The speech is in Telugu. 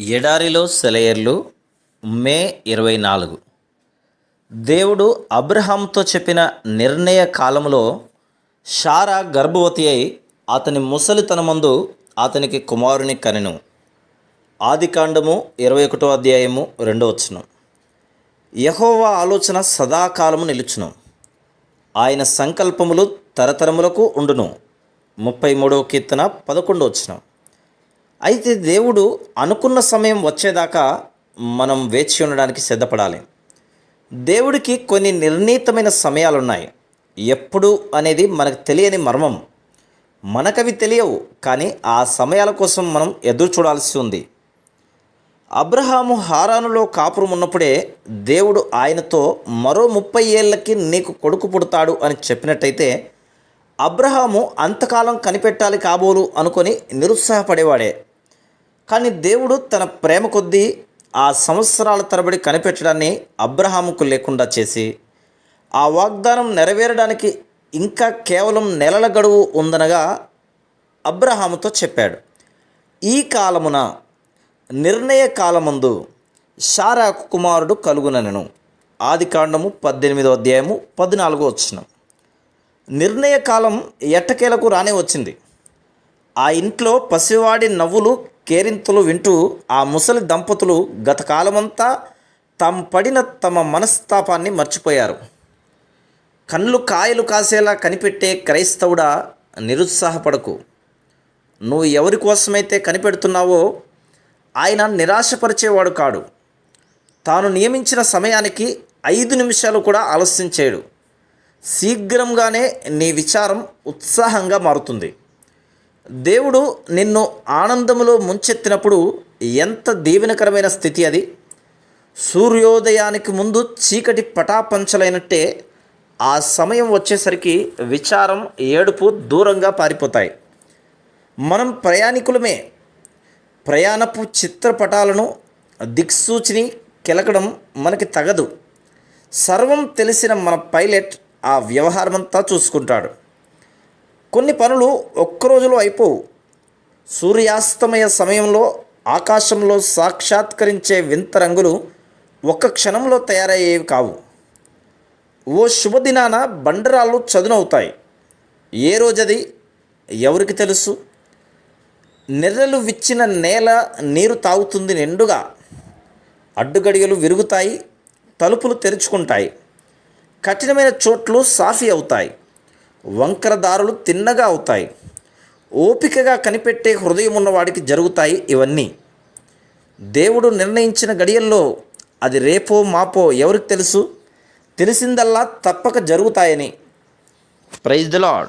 ఎడారిలో సెలయర్లు మే ఇరవై నాలుగు. దేవుడు అబ్రహాంతో చెప్పిన నిర్ణయ కాలములో షారా గర్భవతి అయి అతని ముసలితనమందు అతనికి కుమారుని కనెను. ఆదికాండము ఇరవై ఒకటో అధ్యాయము రెండో వచ్చును యహోవా ఆలోచన సదాకాలము నిలుచును. ఆయన సంకల్పములు తరతరములకు ఉండును. ముప్పై మూడవ కీర్తన పదకొండో వచ్చినాం అయితే దేవుడు అనుకున్న సమయం వచ్చేదాకా మనం వేచి ఉండడానికి సిద్ధపడాలి. దేవుడికి కొన్ని నిర్ణీతమైన సమయాలు ఉన్నాయి ఎప్పుడు అనేది మనకు తెలియని మర్మం. మనకవి తెలియవు కానీ ఆ సమయాల కోసం మనం ఎదురు చూడాల్సి ఉంది. అబ్రహాము హారానులో కాపురం ఉన్నప్పుడే దేవుడు ఆయనతో మరో ముప్పై ఏళ్ళకి నీకు కొడుకు పుడతాడు అని చెప్పినట్టయితే అబ్రహాము అంతకాలం కనిపెట్టాలి కాబోలు అనుకొని నిరుత్సాహపడేవాడే. కానీ దేవుడు తన ప్రేమ కొద్దీ ఆ సంవత్సరాల తరబడి కనిపెట్టడాన్ని అబ్రహాముకు లేకుండా చేసి ఆ వాగ్దానం నెరవేరడానికి ఇంకా కేవలం నెలల గడువు ఉందనగా అబ్రహాముతో చెప్పాడు. ఈ కాలమున నిర్ణయ కాలమందు షారాకు కుమారుడు కలుగునను ఆది కాండము పద్దెనిమిదో అధ్యాయము పద్నాలుగో వచ్చిన నిర్ణయ కాలం ఎట్టకేలకు రానే వచ్చింది. ఆ ఇంట్లో పసివాడి నవ్వులు కేరింతలు వింటూ ఆ ముసలి దంపతులు గత కాలమంతా తాము పడిన తమ మనస్తాపాన్ని మర్చిపోయారు. కళ్ళు కాయలు కాసేలా కనిపెట్టే క్రైస్తవుడా నిరుత్సాహపడకు. నువ్వు ఎవరి కోసమైతే కనిపెడుతున్నావో ఆయన నిరాశపరిచేవాడు కాడు. తాను నియమించిన సమయానికి ఐదు నిమిషాలు కూడా ఆలస్యం చేయడు. శీఘ్రంగానే నీ విచారం ఉత్సాహంగా మారుతుంది. దేవుడు నిన్ను ఆనందములో ముంచెత్తినప్పుడు ఎంత దీవెనకరమైన స్థితి అది? సూర్యోదయానికి ముందు చీకటి పటాపంచలైనట్టే ఆ సమయం వచ్చేసరికి విచారం ఏడుపు దూరంగా పారిపోతాయి. మనం ప్రయాణికులమే. ప్రయాణపు చిత్రపటాలను దిక్సూచిని కెలకడం మనకి తగదు. సర్వం తెలిసిన మన పైలట్ ఆ వ్యవహారమంతా చూసుకుంటాడు. కొన్ని పనులు ఒక్కరోజులో అయిపోవు. సూర్యాస్తమయ సమయంలో ఆకాశంలో సాక్షాత్కరించే వింత రంగులు ఒక్క క్షణంలో తయారయ్యేవి కావు. ఓ శుభదినాన బండరాళ్ళు చదునవుతాయి. ఏ రోజది? ఎవరికి తెలుసు? నెర్రలు విచ్చిన నేల నీరు తాగుతుంది నిండుగా. అడ్డుగడియలు విరుగుతాయి తలుపులు తెరుచుకుంటాయి. కఠినమైన చోట్లు సాఫీ అవుతాయి. వంకర దారులు తిన్నగా అవుతాయి. ఓపికగా కనిపెట్టే హృదయం ఉన్నవాడికి జరుగుతాయి ఇవన్నీ. దేవుడు నిర్ణయించిన గడియల్లో అది రేపో మాపో ఎవరికి తెలుసు? తెలిసిందల్లా తప్పక జరుగుతాయని. Praise the lord